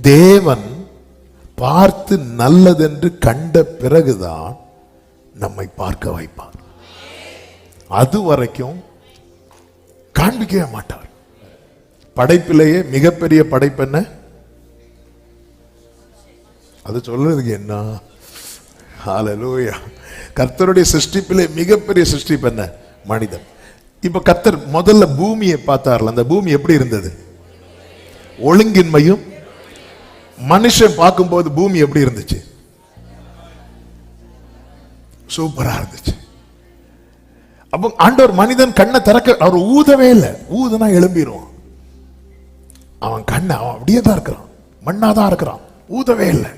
தேவன் பார்த்து நல்லதென்று கண்ட பிறகுதான் நம்மை பார்க்க வைப்பார். அது வரைக்கும் காண்பிக்கவே மாட்டார். படைப்பிலேயே மிகப்பெரிய படைப்பு என்ன? அது சொல்றதுக்கு என்ன? ஹalleluya கர்த்தருடைய சிருஷ்டிப்பிலே மிகப்பெரிய சிருஷ்டிப்பு என்ன? மனிதன். இப்ப கர்த்தர் முதல்ல பூமியை பார்த்தார்ல அந்த பூமி எப்படி இருந்தது? ஒழுங்கின்மையும் மனுஷன் பார்க்கும்போது பூமி எப்படி இருந்துச்சு? சூப்பரா இருந்துச்சு. அப்போ ஆண்டவர் மனிதன் கண்ணை திறக்க அவர் ஊதவே இல்லை. ஊதுனா எழும்பிடுவான் அவன் கண்ணை அவன் அப்படியே தான் இருக்கிறான். மண்ணாதான் இருக்கிறான். ஊதவே இல்லை.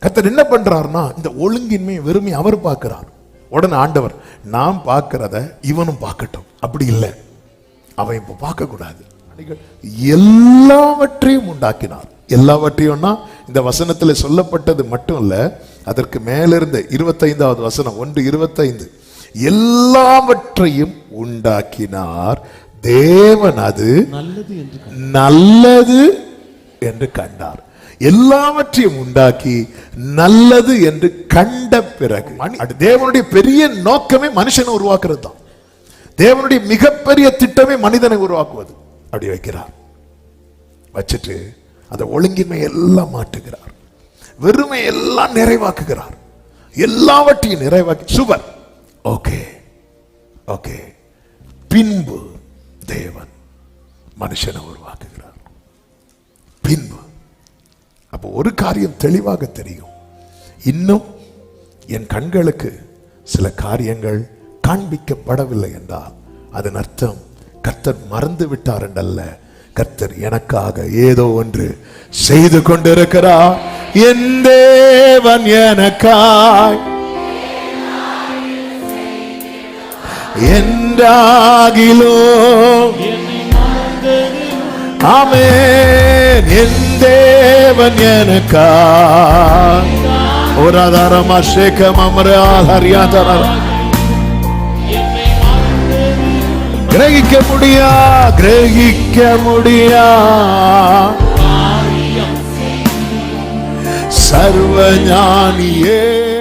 கத்தர் என்ன பண்றாருன்னா இந்த ஒழுங்கின்மை வெறுமை அவர் பார்க்கிறார். உடனே ஆண்டவர் நாம் பார்க்கிறத இவனும் பார்க்கட்டும். அப்படி இல்லை. அவன் இப்ப பார்க்கக்கூடாது. எல்லாவற்றையும் உண்டாக்கினார். எல்லாவற்றையும்னா இந்த வசனத்துல சொல்லப்பட்டது மட்டும் இல்ல அதற்கு மேலிருந்த இருபத்தைந்தாவது வசனம் ஒன்று இருபத்தைந்து. எல்லாவற்றையும் உண்டாக்கினார். தேவன் அது நல்லது என்று கண்டார். எல்லாவற்றையும் உண்டாக்கி நல்லது என்று கண்ட பிறகு தேவனுடைய பெரிய நோக்கமே மனுஷனை உருவாக்குறது தான். தேவனுடைய மிகப்பெரிய திட்டமே மனிதனை உருவாக்குவது. அப்படி வைக்கிறார். வச்சுட்டு அந்த ஒழுங்கின்மை எல்லாம் மாட்டுகிறார் வெறுமை எல்லாம் நிறைவாக்குகிறார். எல்லாவற்றையும் நிறைவாக்கி சுவர். ஓகே. ஓகே. பின்பு தேவன் மனுஷனை உருவாக்குகிறார். பின்பு. அப்போ ஒரு காரியம் தெளிவாக தெரியும். இன்னும் என் கண்களுக்கு சில காரியங்கள் காண்பிக்கப்படவில்லை என்றால் அதன் அர்த்தம் கர்த்தர் மறந்து விட்டார் என்றல்ல. கர்த்தர் எனக்காக ஏதோ ஒன்று செய்து கொண்டிருக்கிறார். என் தேவன் எனக்காய். என்றாகிலோ. என்னை என் தேவன் எனக்கா ஓராதாரம் அஷேகம் அமரால் ஹரியாதரர் என்னை கிரகிக்க முடியா? கிரகிக்க முடியா? காரியம் சர்வ ஞானியே.